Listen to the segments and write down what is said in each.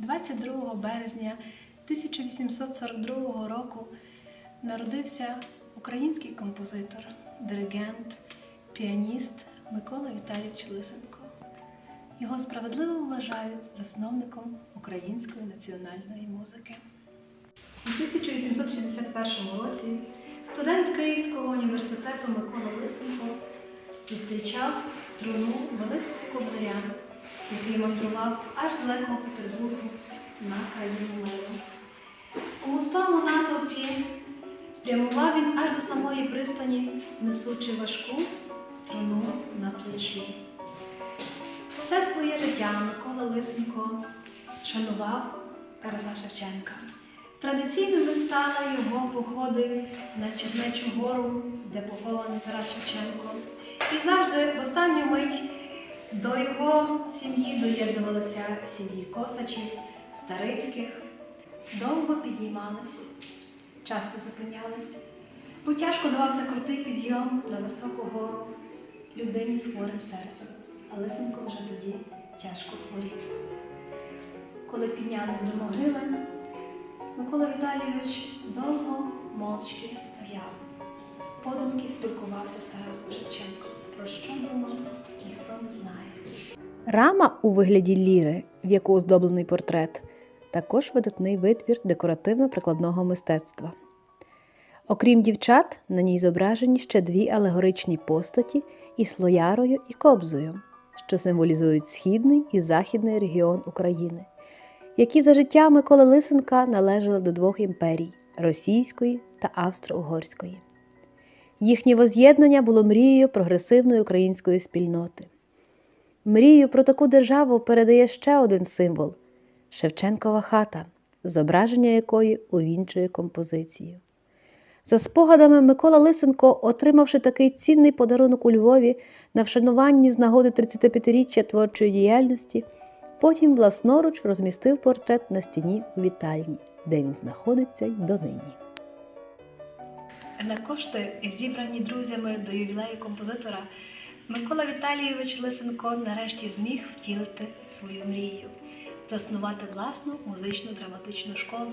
22 березня 1842 року народився український композитор, диригент, піаніст Микола Віталійович Лисенко. Його справедливо вважають засновником української національної музики. У 1861 році студент Київського університету Микола Лисенко зустрічав труну великого кобзаря, який мандрував аж з далекого Петербургу на країну миру. У густому натовпі прямував він аж до самої пристані, несучи важку труну на плечі. Все своє життя Микола Лисенко шанував Тараса Шевченка. Традиційними стали його походи на Чернечу гору, де похований Тарас Шевченко. І завжди в останню мить до його сім'ї доєднувалися сім'ї Косачів, Старицьких. Довго підіймались, часто зупинялись, бо тяжко давався крутий підйом на високу гору людині з хворим серцем. А Лисенко вже тоді тяжко хворів. Коли піднялись до могили, Микола Віталійович довго мовчки стояв. Подумки спілкувався з Тарасом Шевченком. Рама у вигляді ліри, в яку оздоблений портрет, також видатний витвір декоративно-прикладного мистецтва. Окрім дівчат, на ній зображені ще дві алегоричні постаті із слоярою і кобзою, що символізують східний і західний регіон України, які за життя Миколи Лисенка належали до двох імперій російської та австро-угорської. Їхнє воз'єднання було мрією прогресивної української спільноти. Мрію про таку державу передає ще один символ Шевченкова хата, зображення якої увінчує композицію. За спогадами Микола Лисенко, отримавши такий цінний подарунок у Львові на вшануванні з нагоди 35-річчя творчої діяльності, потім власноруч розмістив портрет на стіні у вітальні, де він знаходиться й донині. На кошти, зібрані друзями до ювілею композитора, Микола Віталійович Лисенко нарешті зміг втілити свою мрію заснувати власну музичну драматичну школу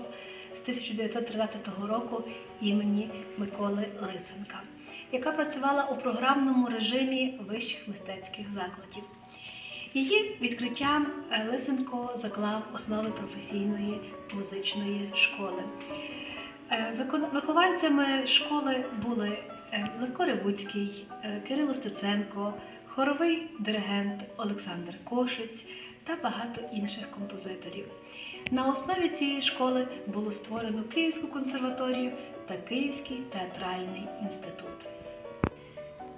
з 1913 року імені Миколи Лисенка, яка працювала у програмному режимі вищих мистецьких закладів. Її відкриттям Лисенко заклав основи професійної музичної школи. Е, Вихованцями школи були Левко Ревуцький, е, Кирило Стеценко, хоровий диригент Олександр Кошиць та багато інших композиторів. На основі цієї школи було створено Київську консерваторію та Київський театральний інститут.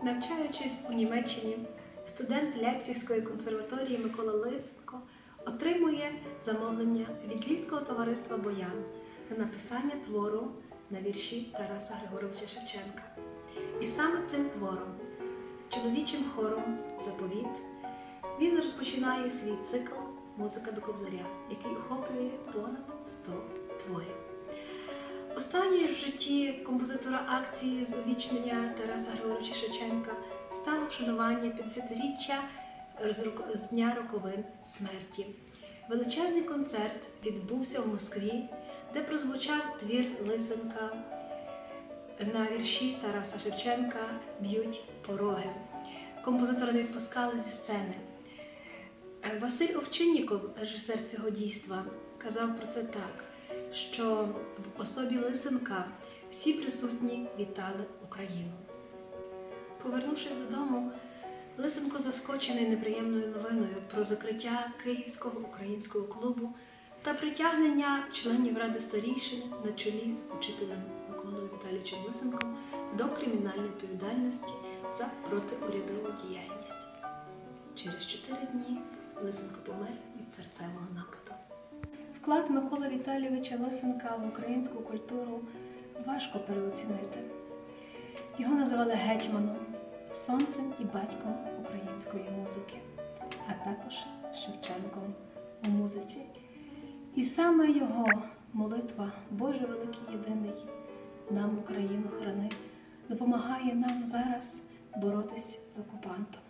Навчаючись у Німеччині, студент Ляпцівської консерваторії Микола Лисенко отримує замовлення від Львівського товариства Боян на написання твору на вірші Тараса Григоровича Шевченка. І саме цим твором, чоловічим хором Заповіт, він розпочинає свій цикл Музика до Кобзаря, який охоплює понад 100 творів. Останньою в житті композитора акції з Тараса Григоровича Шевченка стало вшанування 50-річчя з дня роковин смерті. Величезний концерт відбувся в Москві, де прозвучав твір Лисенка на вірші Тараса Шевченка Б'ють пороги. Композитора не відпускали зі сцени. Е, Василь Овчинніков, режисер цього дійства, казав про це так, що в особі Лисенка всі присутні вітали Україну. Повернувшись додому, Лисенко заскочений неприємною новиною про закриття Київського українського клубу та притягнення членів Ради старійшин на чолі з учителем Миколою Віталійовичем Лисенком до кримінальної відповідальності за протиурядову діяльність. Через чотири дні Лисенко помер від серцевого нападу. Вклад Миколи Віталійовича Лисенка в українську культуру важко переоцінити. Його називали гетьманом, сонцем і батьком української музики, а також Шевченком у музиці. І саме його молитва Боже великий єдиний нам Україну храни, допомагає нам зараз боротись з окупантом.